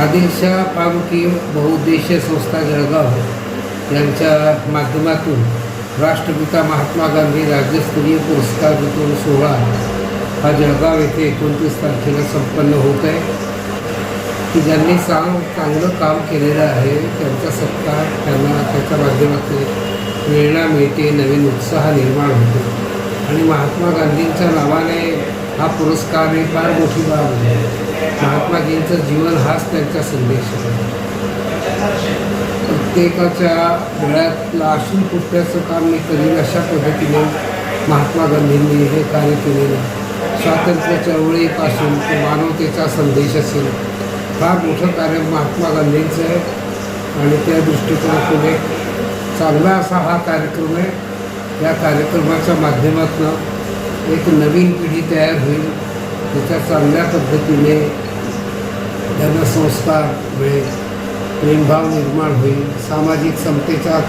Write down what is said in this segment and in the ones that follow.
आदिलशाह फारुकी बहुउद्देशीय संस्था जळगाव यांच्या माध्यमातून राष्ट्रपिता महात्मा गांधी राज्यस्तरीय पुरस्कार वितरण सोहळा हा जळगाव येथे एकोणतीस तारखेला संपन्न होत आहे. की ज्यांनी चांग चांगलं काम केलेलं आहे त्यांचा सत्कार त्यांना त्याच्या माध्यमातून प्रेरणा मिळते नवीन उत्साह निर्माण होतो. आणि महात्मा गांधींच्या नावाने हा पुरस्कार ही फार मोठी बाब आहे. महात्माजींचं जीवन हाच त्यांचा संदेश आहे. प्रत्येकाच्या वेळातला असून कुठल्याचं काम मी करीन अशा पद्धतीने महात्मा गांधींनी हे कार्य केलेलं स्वातंत्र्याच्या स्वातंत्र्य चळवळीपासून ते मानवतेचा संदेश असेल. फार मोठं कार्य महात्मा गांधींचं आहे. आणि त्या दृष्टिकोनातून एक चांगला असा हा कार्यक्रम आहे. या कार्यक्रमाच्या माध्यमातून एक नवीन पिढी तयार होईल. त्याच्या चांगल्या पद्धतीने त्यांना संस्कार मिळेल प्रेमभाव निर्माण होईल सामाजिक समतेचा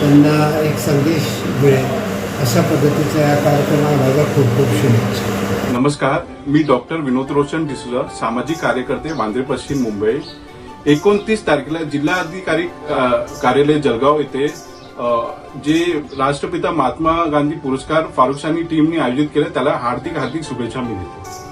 त्यांना एक संदेश मिळेल अशा पद्धतीच्या या कार्यक्रमाला माझ्या खूप खूप शुभेच्छा. नमस्कार मी डॉक्टर विनोद रोशन डिसुजा सामाजिक कार्यकर्ते वांद्रे पश्चिम मुंबई. एकोणतीस तारखेला जिल्हाधिकारी अ, कार्यालय जळगाव येथे जे राष्ट्रपिता महात्मा गांधी पुरस्कार फारुकशानी टीमने आयोजित केले त्याला हार्दिक हार्दिक शुभेच्छा मी देतो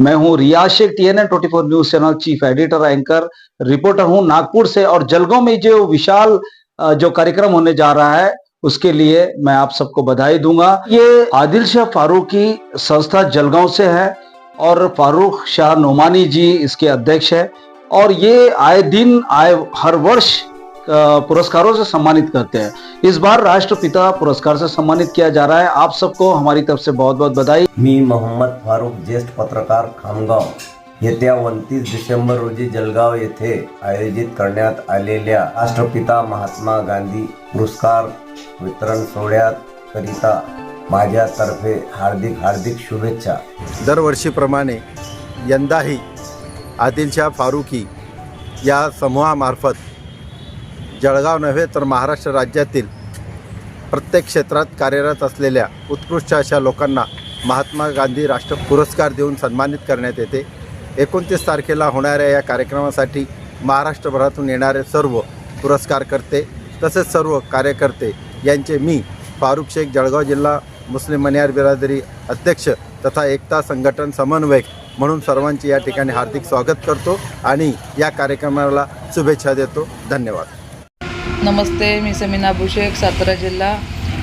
मैं हूँ Riyaz Shaikh TNN twenty four news channel, chief editor, anchor, reporter हूँ नागपुर से। और जलगांव में जो विशाल जो कार्यक्रम होने जा रहा है, उसके लिए मैं आप सबको बधाई दूँगा। ये आदिल शाह फारूकी संस्था जलगांव से है और फारूक शाह नोमानी जी इसके अध्यक्ष है। और ये आए दिन, आए हर वर्ष पुरस्कारों से सम्मानित करते हैं। इस बार राष्ट्रपिता पुरस्कार से सम्मानित किया जा रहा है। आप सबको हमारी तरफ से बहुत बहुत बधाई। मी मोहम्मद फारूक ज्येष्ठ पत्रकार खामगाव येत्या उनतीस डिसेंबर रोजी जळगाव येथे आयोजित करण्यात आलेल्या राष्ट्रपिता महात्मा गांधी पुरस्कार वितरण सोहळ्यात करिता माझ्यातर्फे हार्दिक हार्दिक शुभेच्छा. दरवर्षीप्रमाणे यंदाही आदिलशाह फारुकी या समूहामार्फत जळगाव नव्हे तर महाराष्ट्र राज्यातील प्रत्येक क्षेत्रात कार्यरत असलेल्या उत्कृष्ट अशा लोकांना महात्मा गांधी राष्ट्र पुरस्कार देऊन सन्मानित करण्यात येते. एकोणतीस तारखेला होणाऱ्या या कार्यक्रमासाठी महाराष्ट्रभरातून येणारे सर्व पुरस्कारकर्ते तसेच सर्व कार्यकर्ते यांचे मी फारुख शेख जळगाव जिल्हा मुस्लिम मनियार बिरादरी अध्यक्ष तथा एकता संघटन समन्वयक म्हणून सर्वांचे या ठिकाणी हार्दिक स्वागत करतो आणि या कार्यक्रमाला शुभेच्छा देतो. धन्यवाद. नमस्ते मी समीना अभिषेक सातारा जिल्हा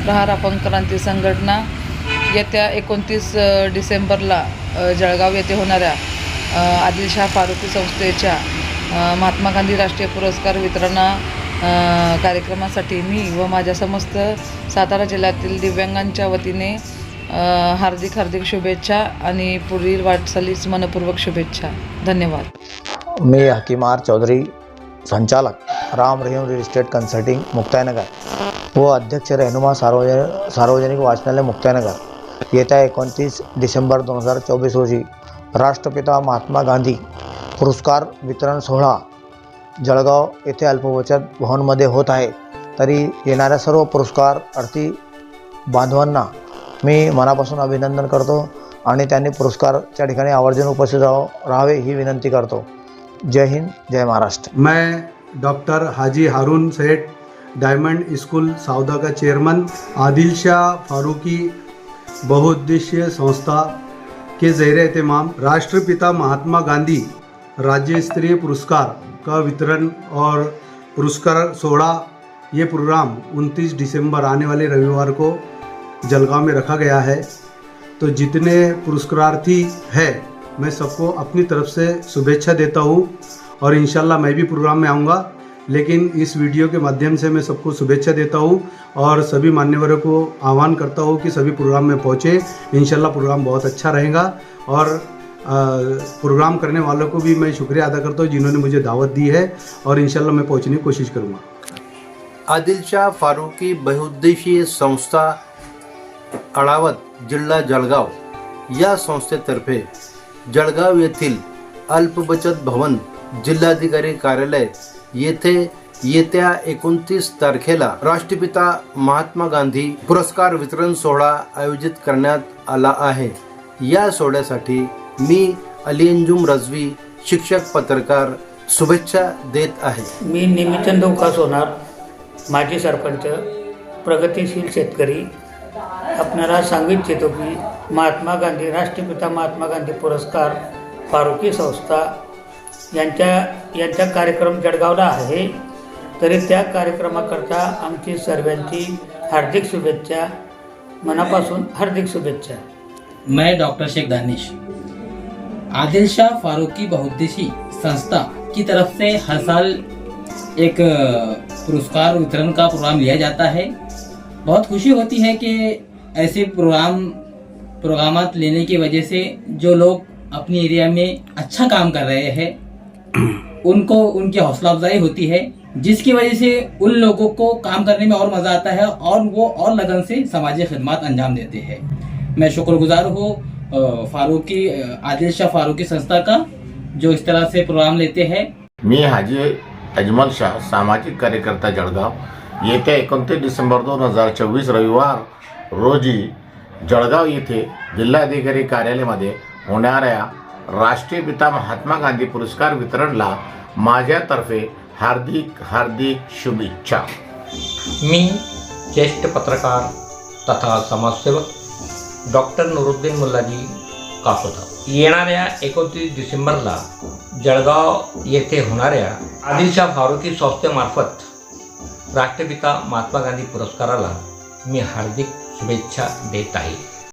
प्रहार अपंग क्रांती संघटना. येत्या एकोणतीस डिसेंबरला जळगाव येथे होणाऱ्या आदिलशाह फारुकी संस्थेच्या महात्मा गांधी राष्ट्रीय पुरस्कार वितरणा कार्यक्रमासाठी मी व माझ्या समस्त सातारा जिल्ह्यातील दिव्यांगांच्या वतीने हार्दिक हार्दिक शुभेच्छा आणि पुढील वाटचालीस मनपूर्वक शुभेच्छा. धन्यवाद. मी हकीमार चौधरी संचालक. Ram Rahim real estate consulting Muktainagar व अध्यक्ष रेहनुमा सार्वजनिक सार्वजनिक वाचनालय मुक्तायनगर येत्या एकोणतीस डिसेंबर दोन हजार चोवीस रोजी राष्ट्रपिता महात्मा गांधी पुरस्कार वितरण सोहळा जळगाव येथे अल्पबचत भवनमध्ये होत आहे. तरी येणाऱ्या सर्व पुरस्कार अर्थी बांधवांना मी मनापासून अभिनंदन करतो आणि त्यांनी पुरस्कारच्या ठिकाणी आवर्जून उपस्थित राहावे ही विनंती करतो. जय हिंद जय महाराष्ट्र. मैं doctor Haji Haroon Seth, diamond school Sauda का चेयरमैन, आदिल शाह फारूकी बहुउद्देशीय संस्था के ज़ेर एहतमाम, राष्ट्रपिता महात्मा गांधी, राज्य स्तरीय पुरस्कार का वितरण और पुरस्कार सोहड़ा, ये प्रोग्राम 29 दिसंबर आने वाले रविवार को जलगांव में रखा गया है। तो जितने पुरस्कारार्थी है, मैं सबको अपनी तरफ़ से शुभेच्छा देता हूँ। और इंशाल्लाह मैं भी प्रोग्राम में आऊँगा। लेकिन इस वीडियो के माध्यम से मैं सबको शुभेच्छा देता हूँ और सभी मान्यवरों को आह्वान करता हूँ कि सभी प्रोग्राम में पहुँचे। इंशाल्लाह प्रोग्राम बहुत अच्छा रहेगा और प्रोग्राम करने वालों को भी मैं शुक्रिया अदा करता हूँ जिन्होंने मुझे दावत दी है और इंशाल्लाह मैं पहुँचने की कोशिश करूँगा। आदिल शाह फारूकी बहुउद्देशीय संस्था अडावत जिल्हा जळगाव या संस्थेतर्फे जळगाव येथील अल्पबचत भवन जिल्हाधिकारी कार्यालय येथे येत्या एकोणतीस तारखेला राष्ट्रपिता महात्मा गांधी पुरस्कार वितरण सोहळा आयोजित करण्यात आला आहे. या सोहळ्यासाठी मी अलियंजुम रजवी शिक्षक पत्रकार शुभेच्छा देत आहे. मी निमिचंद उकास होणार माजी सरपंच प्रगतिशील शेतकरी आपणाला सांगू इच्छितो की महात्मा गांधी राष्ट्रपिता महात्मा गांधी पुरस्कार फारुकी संस्था यांच्या यांचा कार्यक्रम जळगावला आहे. तरी त्या कार्यक्रमाकरता आमची सर्वांची हार्दिक शुभेच्छा मनापासून हार्दिक शुभेच्छा. मैं डॉक्टर शेख दानिश. आदिल शाह फारूकी बहुद्देशी संस्था की तरफ से हर साल एक पुरस्कार वितरण का प्रोग्राम लिया जाता है। बहुत खुशी होती है कि ऐसे प्रोग्राम प्रोग्रामात लेने की वजह से जो लोग अपने एरिया में अच्छा काम कर रहे हैं उनको, उनकी हौसला अफजाई होती है, जिसकी वजह से उन लोगों को काम करने में और मज़ा आता है और वो और लगन से समाजी खदमात अंजाम देते हैं। मैं शुक्रगुजार हूँ फारूकी आदिल शाह फारूकी संस्था का, जो इस तरह से प्रोग्राम लेते हैं। मी हाजी अजमल शाह, सामाजिक कार्यकर्ता जळगाव। येत्या एकोणतीस डिसेंबर दोन हज़ार चोवीस रविवार रोजी जळगाव येथे जिल्हाधिकारी कार्यालयामध्ये होणाऱ्या राष्ट्रीय पिता महात्मा गांधी पुरस्कार वितरणला माझ्यातर्फे हार्दिक हार्दिक शुभेच्छा. मी ज्येष्ठ पत्रकार तथा समाजसेवक डॉक्टर नुरुद्दीन मुल्लाजी काकोता येणाऱ्या एकोणतीस डिसेंबरला जळगाव येथे होणाऱ्या आदिलशाह फारुकी संस्थेमार्फत राष्ट्रपिता महात्मा गांधी पुरस्काराला मी हार्दिक शुभेच्छा देत आहे.